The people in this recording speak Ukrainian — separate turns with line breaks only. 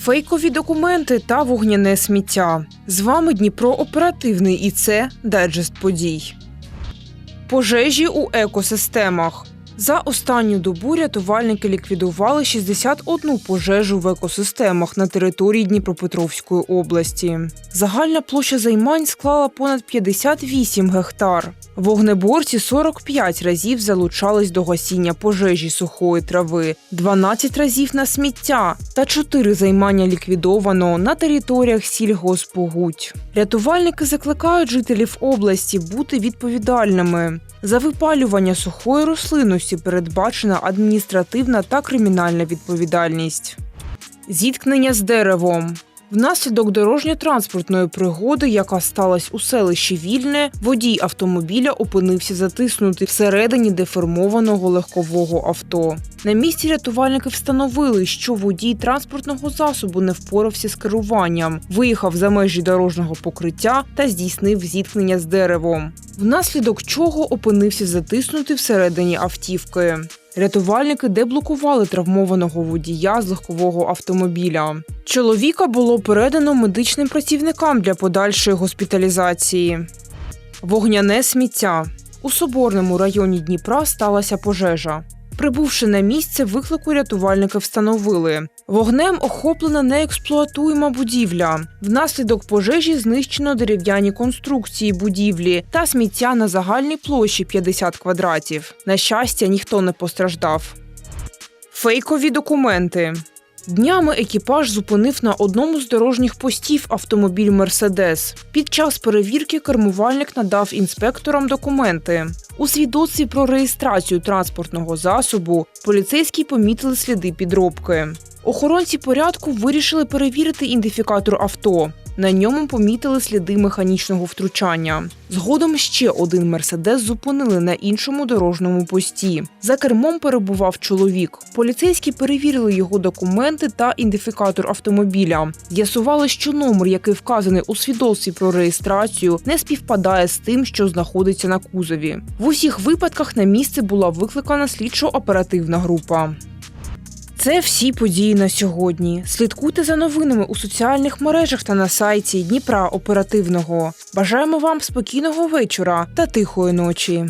Фейкові документи та вогняне сміття. З вами Дніпро оперативний і це дайджест подій. Пожежі у екосистемах. За останню добу рятувальники ліквідували 61 пожежу в екосистемах на території Дніпропетровської області. Загальна площа займань склала понад 58 гектар. Вогнеборці 45 разів залучались до гасіння пожежі сухої трави, 12 разів на сміття та 4 займання ліквідовано на територіях сільгоспогудь. Рятувальники закликають жителів області бути відповідальними. За випалювання сухої рослинності передбачена адміністративна та кримінальна відповідальність. Зіткнення з деревом. Внаслідок дорожньо-транспортної пригоди, яка сталася у селищі Вільне, водій автомобіля опинився затиснутий всередині деформованого легкового авто. На місці рятувальники встановили, що водій транспортного засобу не впорався з керуванням, виїхав за межі дорожнього покриття та здійснив зіткнення з деревом, внаслідок чого опинився затиснутий всередині автівки. Рятувальники деблокували травмованого водія з легкового автомобіля. Чоловіка було передано медичним працівникам для подальшої госпіталізації. Вогняне сміття у соборному районі Дніпра сталася пожежа. Прибувши на місце, виклику рятувальники встановили. Вогнем охоплена неексплуатуєма будівля. Внаслідок пожежі знищено дерев'яні конструкції будівлі та сміття на загальній площі 50 квадратів. На щастя, ніхто не постраждав. Фейкові документи. Днями екіпаж зупинив на одному з дорожніх постів автомобіль Мерседес. Під час перевірки кермувальник надав інспекторам документи. У свідоцтві про реєстрацію транспортного засобу поліцейські помітили сліди підробки. Охоронці порядку вирішили перевірити ідентифікатор авто. На ньому помітили сліди механічного втручання. Згодом ще один мерседес зупинили на іншому дорожньому пості. За кермом перебував чоловік. Поліцейські перевірили його документи та ідентифікатор автомобіля. З'ясували, що номер, який вказаний у свідоцтві про реєстрацію, не співпадає з тим, що знаходиться на кузові. В усіх випадках на місце була викликана слідчо-оперативна група. Це всі події на сьогодні. Слідкуйте за новинами у соціальних мережах та на сайті Дніпра Оперативного. Бажаємо вам спокійного вечора та тихої ночі.